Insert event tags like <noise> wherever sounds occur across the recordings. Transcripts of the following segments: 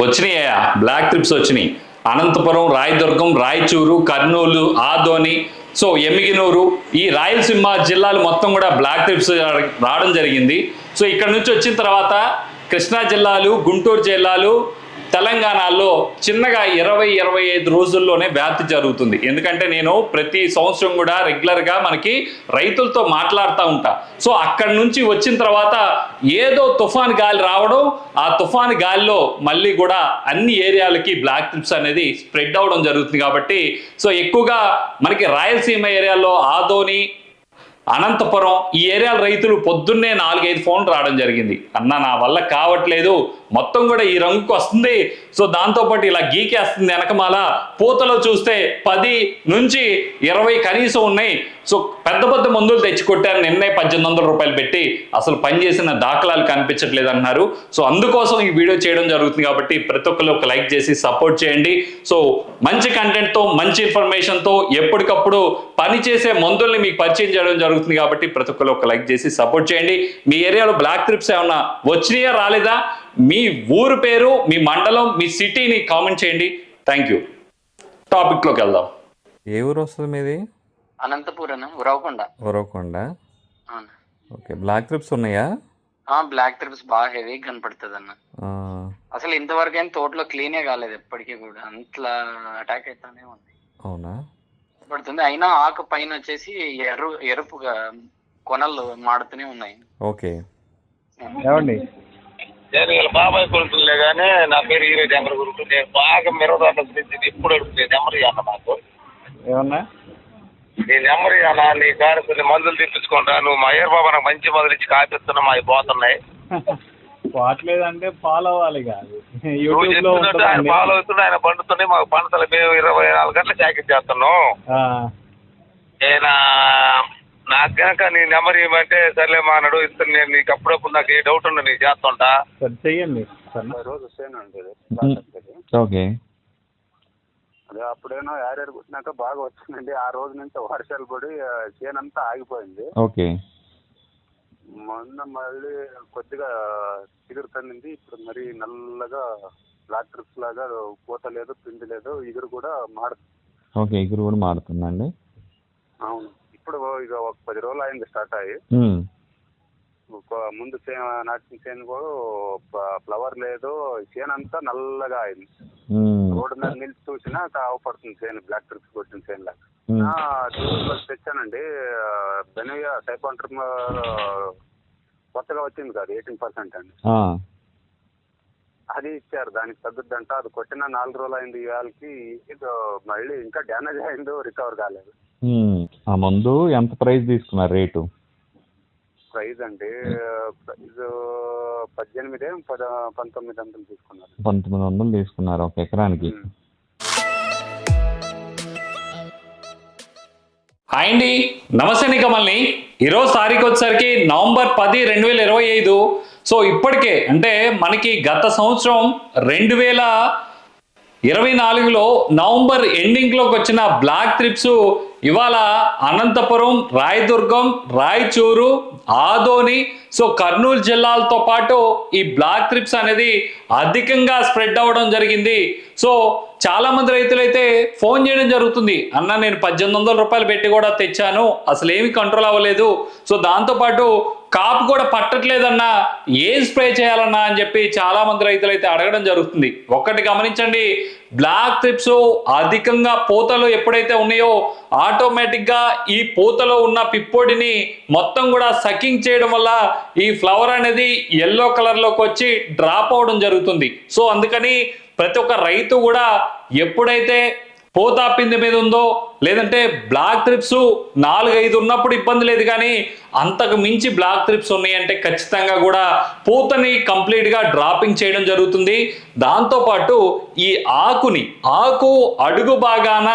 వచ్చినాయా? Black thrips వచ్చినాయి. Anantapuram Rayadurgam Raichur Kurnool Adoni so Emmiganur ఈ రాయలసీమ జిల్లాలు మొత్తం కూడా బ్లాక్ ట్రిప్స్ రావడం జరిగింది. సో ఇక్కడ నుంచి వచ్చిన తర్వాత కృష్ణా జిల్లాలు గుంటూరు జిల్లాలు తెలంగాణలో చిన్నగా ఇరవై ఇరవై ఐదు రోజుల్లోనే వ్యాప్తి జరుగుతుంది. ఎందుకంటే నేను ప్రతి సంవత్సరం కూడా రెగ్యులర్గా మనకి రైతులతో మాట్లాడుతూ ఉంటా. సో అక్కడి నుంచి వచ్చిన తర్వాత ఏదో తుఫాన్ గాలి రావడం ఆ తుఫాన్ గాలిలో మళ్ళీ కూడా అన్ని ఏరియాలకి బ్లాక్ ట్రిప్స్ అనేది స్ప్రెడ్ అవడం జరుగుతుంది కాబట్టి సో ఎక్కువగా మనకి రాయలసీమ ఏరియాలో ఆదోని అనంతపురం ఈ ఏరియాల రైతులు పొద్దున్నే నాలుగైదు ఫోన్లు రావడం జరిగింది. అన్న నా వల్ల కావట్లేదు. మొత్తం కూడా ఈ రంగుకు వస్తుంది. సో దాంతోపాటు ఇలా గీకేస్తుంది వెనకమాల. పూతలో చూస్తే పది నుంచి ఇరవై కనీసం ఉన్నాయి. సో పెద్ద పెద్ద మందులు తెచ్చి కొట్టారు నిన్నే పద్దెనిమిది వందల రూపాయలు పెట్టి అసలు పనిచేసిన దాఖలాలు కనిపించట్లేదు అన్నారు. సో అందుకోసం ఈ వీడియో చేయడం జరుగుతుంది కాబట్టి ప్రతి ఒక్కరు ఒక లైక్ చేసి సపోర్ట్ చేయండి. సో మంచి కంటెంట్తో మంచి ఇన్ఫర్మేషన్తో ఎప్పటికప్పుడు పని చేసే మందుల్ని మీకు పరిచయం చేయడం జరుగుతుంది కాబట్టి ప్రతి ఒక్కరు ఒక లైక్ చేసి సపోర్ట్ చేయండి. మీ ఏరియాలో బ్లాక్ ట్రిప్స్ ఏమన్నా వచ్చినాయా రాలేదా? మీ ఊరు పేరు మీ మండలం మీ సిటీని కామెంట్ చేయండి. థ్యాంక్ యూ టాపిక్లోకి వెళ్దాం. ఏ ఊరు వస్తుంది మీది? అనంతపురం ఉరవకొండ. ఉరవకొండ. అవును. ఓకే బ్లాక్ ట్రిప్స్ ఉన్నాయా? ఆ బ్లాక్ ట్రిప్స్ బాగా హెవీ కనపడుతుంది అన్న ఆ, అసలు ఇంతవరకు ఏం తోటలో క్లీనే కాలేదు ఎప్పటికీ కూడా. అంతలా అటాక్ అవుతానే ఉంది. అవునా? పడుతుంది. అయినా ఆకు పైన వచ్చేసి ఎర్ర ఎరుపుగా కొనలు మాడుతూనే ఉన్నాయి. ఓకే. ఏమండి? నేను వీళ్ళ బాబాయ్ కొడుకులే కానీ నా పేరు హీరో జమర్ గురుకు నేను బాగా మిరదాట ఇప్పుడు అడుగుతుంది నెమ్మరి అన్న నాకు. ఏమన్నా? నీ నెమ్మరి అన్న నీ కారు కొన్ని మందులు తెప్పించుకుంటా నువ్వు మా అయ్యర్ బాబా నాకు మంచి మందులు ఇచ్చి కాపిస్తున్నా మా అవి పోతున్నాయి పోవట్లేదంటే ఫాలో అవ్వాలి కాదు. <laughs> నువ్వు చెప్తున్నట్టు ఆయన ఫాలో అవుతుండే ఆయన పండుతున్నాయి మాకు పంటలు మేము ఇరవై నాలుగు గంటలు జాకెట్ చేస్తున్నాం. ఆ, నేను నాకు కనుక నీ నెంబర్ ఇవ్వమంటే సర్లే మా అన్నాడు ఇస్తాను నేను నీకు అప్పుడప్పుడు నాకు ఏ డౌట్ ఉన్నా నీకు చేస్తుంటా. సరే చెయ్యండి. రోజు సేను ఉంటుంది ఓకే. అదే అప్పుడేనో యారేరు కొట్టినాక బాగా వచ్చిందండి. ఆ రోజు నుంచి వర్షాలు పడి చేనంతా ఆగిపోయింది. ఓకే. మొన్న మళ్ళీ కొద్దిగా చిగురు తన్నింది. ఇప్పుడు మరి నల్లగా బ్లాక్ ట్రిప్స్ లాగా పూత లేదు పిండి లేదు ఇగురు కూడా మాడ ఓకే ఎగురు కూడా మారుతుందండి. అవును. ఇప్పుడు ఇక ఒక పది రోజులు అయింది స్టార్ట్ అయ్యి. ముందు నాటిన చేను కూడా ఫ్లవర్ లేదు చేను అంతా నల్లగా అయింది. రోడ్డు మీద నిలిచి చూసినా కావపడుతుంది చేను బ్లాక్ ట్రిప్స్ కొట్టిన చేను లాగా. తెచ్చానండి. బెనవియా సైపాంటర్ కొత్తగా వచ్చింది కాదు ఎయిటీన్ పర్సెంట్ అండి. ఆ, అది ఇచ్చారు దానికి తగ్గుద్దంట అది కొట్టిన నాలుగు రోజులు అయింది ఇవాళకి ఇది మళ్ళీ ఇంకా డ్యామేజ్ అయిందో రికవర్ కాలేదు. ఆ మందు ఎంత ప్రైస్ తీసుకున్నారు రేటు? ప్రైజ్ అండి ప్రైజ్ పద్దెనిమిది పద పంతొమ్మిది వందలు తీసుకున్నారు. పంతొమ్మిది వందలు తీసుకున్నారు ఒక ఎకరానికి. హాయ్ అండి. నమస్తే నికమల్ని. ఈరోజు తారీఖు వచ్చేసరికి నవంబర్ పది రెండు వేల ఇరవై ఐదు. సో ఇప్పటికే అంటే మనకి గత సంవత్సరం రెండు వేల ఇరవై నాలుగులో నవంబర్ ఎండింగ్లోకి వచ్చిన బ్లాక్ ట్రిప్స్ ఇవాళ అనంతపురం రాయదుర్గం రాయచూరు ఆదోని సో కర్నూలు జిల్లాలతో పాటు ఈ బ్లాక్ ట్రిప్స్ అనేది అధికంగా స్ప్రెడ్ అవ్వడం జరిగింది. సో చాలా మంది రైతులైతే ఫోన్ చేయడం జరుగుతుంది. అన్న నేను పద్దెనిమిది వందల రూపాయలు పెట్టి కూడా తెచ్చాను. అసలు ఏమి కంట్రోల్ అవ్వలేదు. సో దాంతోపాటు కాపు కూడా పట్టట్లేదన్నా ఏం స్ప్రే చేయాలన్నా అని చెప్పి చాలా మంది రైతులు అయితే అడగడం జరుగుతుంది. ఒక్కటి గమనించండి బ్లాక్ ట్రిప్స్ అధికంగా పూతలు ఎప్పుడైతే ఉన్నాయో ఆటోమేటిక్గా ఈ పూతలో ఉన్న పిప్పొడిని మొత్తం కూడా సకింగ్ చేయడం వల్ల ఈ ఫ్లవర్ అనేది ఎల్లో కలర్లోకి వచ్చి డ్రాప్ అవడం జరుగుతుంది. సో అందుకని ప్రతి ఒక్క రైతు కూడా ఎప్పుడైతే పోతా పిండి మీద ఉందో లేదంటే బ్లాక్ ట్రిప్స్ నాలుగైదు ఉన్నప్పుడు ఇబ్బంది లేదు కానీ అంతకు మించి బ్లాక్ ట్రిప్స్ ఉన్నాయంటే ఖచ్చితంగా కూడా పూతని కంప్లీట్గా డ్రాపింగ్ చేయడం జరుగుతుంది. దాంతోపాటు ఈ ఆకుని ఆకు అడుగు భాగాన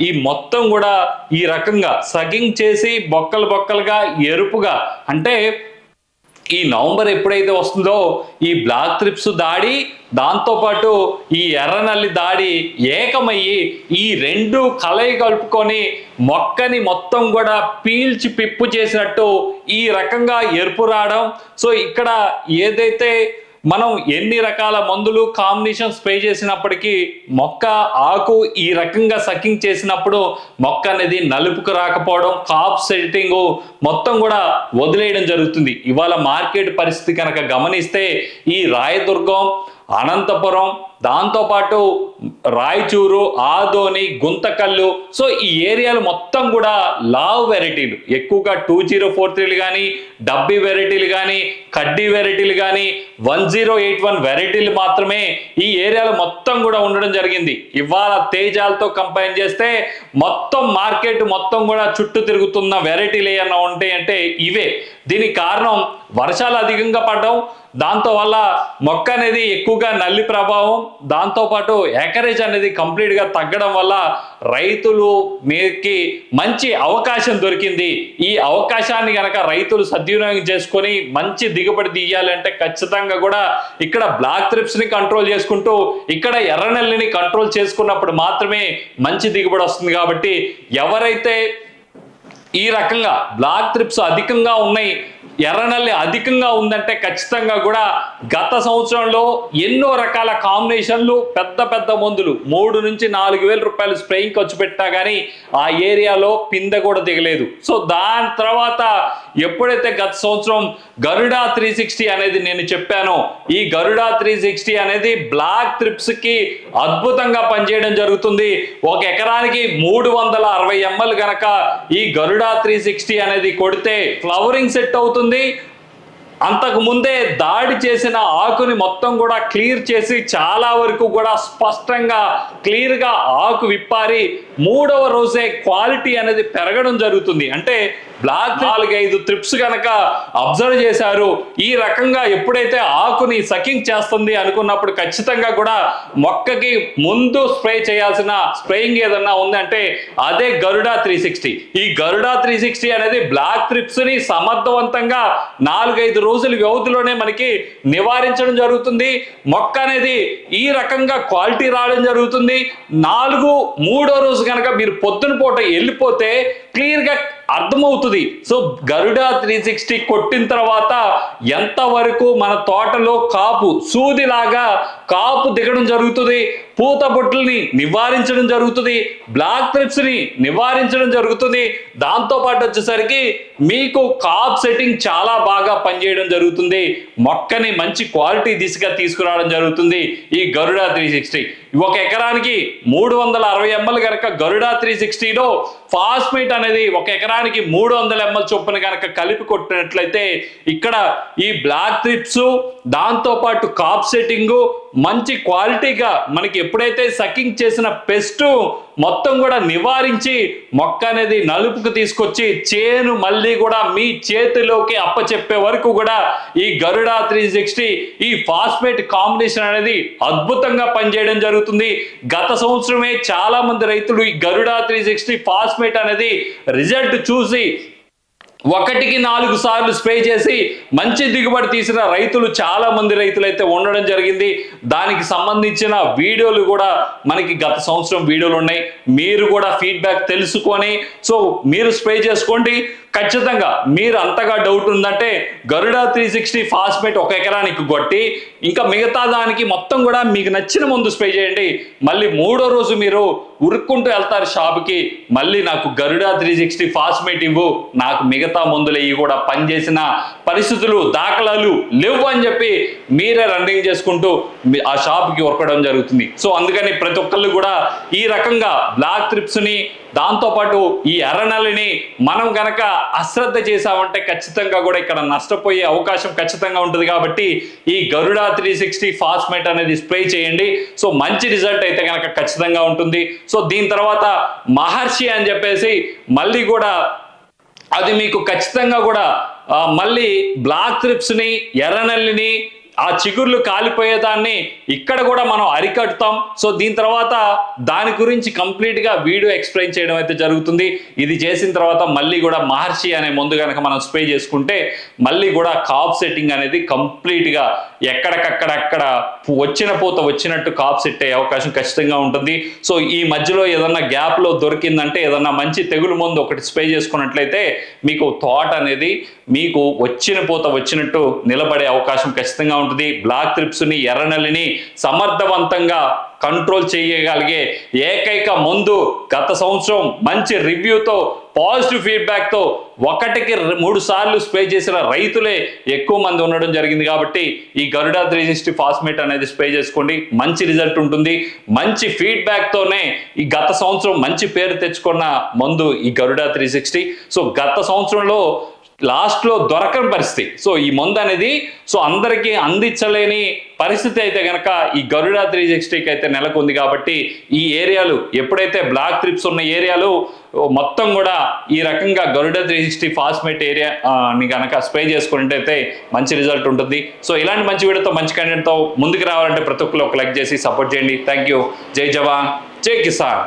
ఈ మొత్తం కూడా ఈ రకంగా సగింగ్ చేసి బొక్కలు బొక్కలుగా ఎరుపుగా అంటే ఈ నవంబర్ ఎప్పుడైతే వస్తుందో ఈ బ్లాక్ ట్రిప్స్ దాడి దాంతోపాటు ఈ ఎర్రనల్లి దాడి ఏకమయ్యి ఈ రెండు కలయి కలుపుకొని మొక్కని మొత్తం కూడా పీల్చి పిప్పు చేసినట్టు ఈ రకంగా ఎరుపు రావడం. సో ఇక్కడ ఏదైతే మనం ఎన్ని రకాల మందులు కాంబినేషన్ స్ప్రే చేసినప్పటికీ మొక్క ఆకు ఈ రకంగా సకింగ్ చేసినప్పుడు మొక్క అనేది నలుపుకు రాకపోవడం కాప్ సెట్టింగ్ మొత్తం కూడా వదిలేయడం జరుగుతుంది. ఇవాళ మార్కెట్ పరిస్థితి కనుక గమనిస్తే ఈ రాయదుర్గం అనంతపురం దాంతోపాటు రాయచూరు ఆదోని గుంతకల్లు. సో ఈ ఏరియాలు మొత్తం కూడా లావ్ వెరైటీలు. ఎక్కువగా టూ జీరో ఫోర్ త్రీలు కానీ డబ్బీ వెరైటీలు కానీ కడ్డీ వెరైటీలు కానీ వన్ జీరో ఎయిట్ వన్ వెరైటీలు మాత్రమే ఈ ఏరియాలో మొత్తం కూడా ఉండడం జరిగింది. ఇవాళ తేజాలతో కంపైన్ చేస్తే మొత్తం మార్కెట్ మొత్తం కూడా చుట్టూ తిరుగుతున్న వెరైటీలు ఏమన్నా ఉంటాయి అంటే ఇవే. దీనికి కారణం వర్షాలు అధికంగా పడడం. దాంతో వల్ల మొక్క అనేది ఎక్కువగా నల్లి ప్రభావం దాంతోపాటు ఎకరేజ్ అనేది కంప్లీట్గా తగ్గడం వల్ల రైతులు మీకి మంచి అవకాశం దొరికింది. ఈ అవకాశాన్ని కనుక రైతులు సద్వినియోగం చేసుకొని మంచి దిగుబడి తీయాలంటే ఖచ్చితంగా కూడా ఇక్కడ బ్లాక్ ట్రిప్స్ని కంట్రోల్ చేసుకుంటూ ఇక్కడ ఎర్రనెల్లిని కంట్రోల్ చేసుకున్నప్పుడు మాత్రమే మంచి దిగుబడి వస్తుంది కాబట్టి ఎవరైతే ఈ రకంగా బ్లాక్ త్రిప్స్ అధికంగా ఉన్నాయి ఎర్రనల్లి అధికంగా ఉందంటే ఖచ్చితంగా కూడా గత సంవత్సరంలో ఎన్నో రకాల కాంబినేషన్లు పెద్ద పెద్ద మందులు. మూడు నుంచి నాలుగు వేల రూపాయలు స్ప్రేయింగ్ ఖర్చు పెట్టా కానీ ఆ ఏరియాలో పిందె కూడా దిగలేదు. సో దాని తర్వాత ఎప్పుడైతే గత సంవత్సరం గరుడా త్రీ సిక్స్టీ అనేది నేను చెప్పానో ఈ గరుడా త్రీ సిక్స్టీ అనేది బ్లాక్ త్రిప్స్కి అద్భుతంగా పనిచేయడం జరుగుతుంది. ఒక ఎకరానికి మూడు వందల అరవై ఎంఎల్ గనక ఈ గరుడా త్రీ సిక్స్టీ అనేది కొడితే ఫ్లవరింగ్ సెట్ అవుతుంది. అంతకు ముందే దాడి చేసిన ఆకుని మొత్తం కూడా క్లియర్ చేసి చాలా వరకు కూడా స్పష్టంగా క్లియర్గా ఆకు విప్పారి. మూడవ రోజే క్వాలిటీ అనేది పెరగడం జరుగుతుంది. అంటే బ్లాక్ నాలుగైదు ట్రిప్స్ కనుక అబ్జర్వ్ చేశారు ఈ రకంగా ఎప్పుడైతే ఆకుని సకింగ్ చేస్తుంది అనుకున్నప్పుడు ఖచ్చితంగా కూడా మొక్కకి ముందు స్ప్రే చేయాల్సిన స్ప్రేయింగ్ ఏదన్నా ఉందంటే అదే గరుడా త్రీ సిక్స్టీ. ఈ గరుడా త్రీ సిక్స్టీ అనేది బ్లాక్ ట్రిప్స్ని సమర్థవంతంగా నాలుగైదు రోజుల వ్యవధిలోనే మనకి నివారించడం జరుగుతుంది. మొక్క అనేది ఈ రకంగా క్వాలిటీ రావడం జరుగుతుంది. నాలుగు మూడో రోజు కనుక మీరు పొద్దున పూట వెళ్ళిపోతే క్లియర్గా అర్థమవుతుంది. సో గరుడా త్రీ సిక్స్టీ కొట్టిన తర్వాత ఎంతవరకు మన తోటలో కాపు సూదిలాగా కాపు దిగడం జరుగుతుంది పూత బొట్టుల్ని నివారించడం జరుగుతుంది బ్లాక్ త్రిప్స్ని నివారించడం జరుగుతుంది. దాంతో పాటు వచ్చేసరికి మీకు కాప్ సెట్టింగ్ చాలా బాగా పనిచేయడం జరుగుతుంది. మొక్కని మంచి క్వాలిటీ దిశగా తీసుకురావడం జరుగుతుంది ఈ గరుడా త్రీ సిక్స్టీ. ఒక ఎకరానికి మూడు వందల అరవై ఎంఎల్ కనుక గరుడా త్రీ సిక్స్టీలో ఫాస్ఫేట్ అనేది ఒక ఎకరానికి మూడు వందల ఎంఎల్ చొప్పున కనుక కలిపి కొట్టినట్లయితే ఇక్కడ ఈ బ్లాక్ త్రిప్స్ దాంతోపాటు కాప్ సెట్టింగు మంచి క్వాలిటీగా మనకి ఎప్పుడైతే సకింగ్ చేసిన పెస్ట్ మొత్తం కూడా నివారించి మొక్క అనేది నలుపుకు తీసుకొచ్చి చేను మళ్ళీ కూడా మీ చేతిలోకి అప్పచెప్పే వరకు కూడా ఈ గరుడా త్రీ సిక్స్టీ ఈ ఫాస్ఫేట్ కాంబినేషన్ అనేది అద్భుతంగా పనిచేయడం జరుగుతుంది. గత సంవత్సరమే చాలా మంది రైతులు ఈ గరుడా త్రీ సిక్స్టీ ఫాస్ఫేట్ అనేది రిజల్ట్ చూసి ఒకటికి నాలుగు సార్లు స్ప్రే చేసి మంచి దిగుబడి తీసిన రైతులు చాలా మంది రైతులు అయితే ఉండడం జరిగింది. దానికి సంబంధించిన వీడియోలు కూడా మనకి గత సంవత్సరం వీడియోలు ఉన్నాయి. మీరు కూడా ఫీడ్బ్యాక్ తెలుసుకొని సో మీరు స్ప్రే చేసుకోండి. ఖచ్చితంగా మీరు అంతగా డౌట్ ఉందంటే గరుడ త్రీ సిక్స్టీ ఫాస్మేట్ ఒక ఎకరానికి కొట్టి ఇంకా మిగతా దానికి మొత్తం కూడా మీకు నచ్చిన ముందు స్ప్రే చేయండి. మళ్ళీ మూడో రోజు మీరు ఉరుక్కుంటూ వెళ్తారు షాప్కి మళ్ళీ నాకు గరుడా త్రీ సిక్స్టీ ఫాస్మేట్ ఇవ్వు నాకు మిగతా మందులు ఇవి కూడా పనిచేసిన పరిస్థితులు దాఖలాలు లేవు అని చెప్పి మీరే రన్నింగ్ చేసుకుంటూ ఆ షాప్కి ఉరకడం జరుగుతుంది. సో అందుకని ప్రతి ఒక్కళ్ళు కూడా ఈ రకంగా బ్లాక్ ట్రిప్స్ని దాంతోపాటు ఈ ఎర్రనల్లిని మనం గనక అశ్రద్ధ చేసామంటే ఖచ్చితంగా కూడా ఇక్కడ నష్టపోయే అవకాశం ఖచ్చితంగా ఉంటుంది కాబట్టి ఈ గరుడా త్రీ సిక్స్టీ ఫాస్మేట్ అనేది స్ప్రే చేయండి. సో మంచి రిజల్ట్ అయితే కనుక ఖచ్చితంగా ఉంటుంది. సో దీని తర్వాత మహర్షి అని చెప్పేసి మళ్ళీ కూడా అది మీకు ఖచ్చితంగా కూడా మళ్ళీ బ్లాక్ త్రిప్స్ని ఎర్రనల్లిని ఆ చిగుర్లు కాలిపోయేదాన్ని ఇక్కడ కూడా మనం అరికడతాం. సో దీని తర్వాత దాని గురించి కంప్లీట్గా గా వీడియో ఎక్స్ప్లెయిన్ చేయడం అయితే జరుగుతుంది. ఇది చేసిన తర్వాత మళ్ళీ కూడా మహర్షి అనే ముందు కనుక మనం స్ప్రే చేసుకుంటే మళ్ళీ కూడా కాప్ సెట్టింగ్ అనేది కంప్లీట్గా గా ఎక్కడికక్కడక్కడ వచ్చిన పూత వచ్చినట్టు కాప్ సెట్ అయ్యే అవకాశం ఖచ్చితంగా ఉంటుంది. సో ఈ మధ్యలో ఏదన్నా గ్యాప్లో దొరికిందంటే ఏదన్నా మంచి తెగులు ముందు ఒకటి స్ప్రే చేసుకున్నట్లయితే మీకు తోట అనేది మీకు వచ్చిన పూత వచ్చినట్టు నిలబడే అవకాశం ఖచ్చితంగా ఉంటుంది. బ్లాక్ త్రిప్స్ని ఎర్రనల్లిని సమర్థవంతంగా కంట్రోల్ చేయగలిగే ఏకైక మందు గత సంవత్సరం మంచి రివ్యూతో పాజిటివ్ ఫీడ్బ్యాక్తో ఒకటికి మూడు సార్లు స్ప్రే చేసిన రైతులే ఎక్కువ మంది ఉండడం జరిగింది కాబట్టి ఈ గరుడా త్రీ సిక్స్టీ ఫాస్మేట్ అనేది స్ప్రే చేసుకోండి. మంచి రిజల్ట్ ఉంటుంది. మంచి ఫీడ్బ్యాక్తోనే ఈ గత సంవత్సరం మంచి పేరు తెచ్చుకున్న మందు ఈ గరుడా త్రీ సిక్స్టీ సో గత సంవత్సరంలో లాస్ట్లో దొరకని పరిస్థితి. సో ఈ మందు అనేది సో అందరికీ అందించలేని పరిస్థితి అయితే కనుక ఈ గరుడా త్రీ సిక్స్టీకి అయితే నెలకొంది కాబట్టి ఈ ఏరియాలు ఎప్పుడైతే బ్లాక్ ట్రిప్స్ ఉన్న ఏరియాలు మొత్తం కూడా ఈ రకంగా Garuda three sixty phosphate area కనుక స్ప్రే చేసుకున్నట్టయితే మంచి రిజల్ట్ ఉంటుంది. సో ఇలాంటి మంచి వీడియోతో మంచి కంటెంట్తో ముందుకు రావాలంటే ప్రతి ఒక్కరు ఒక లైక్ చేసి సపోర్ట్ చేయండి. Thank you. జై జవాన్. జై కిసాన్.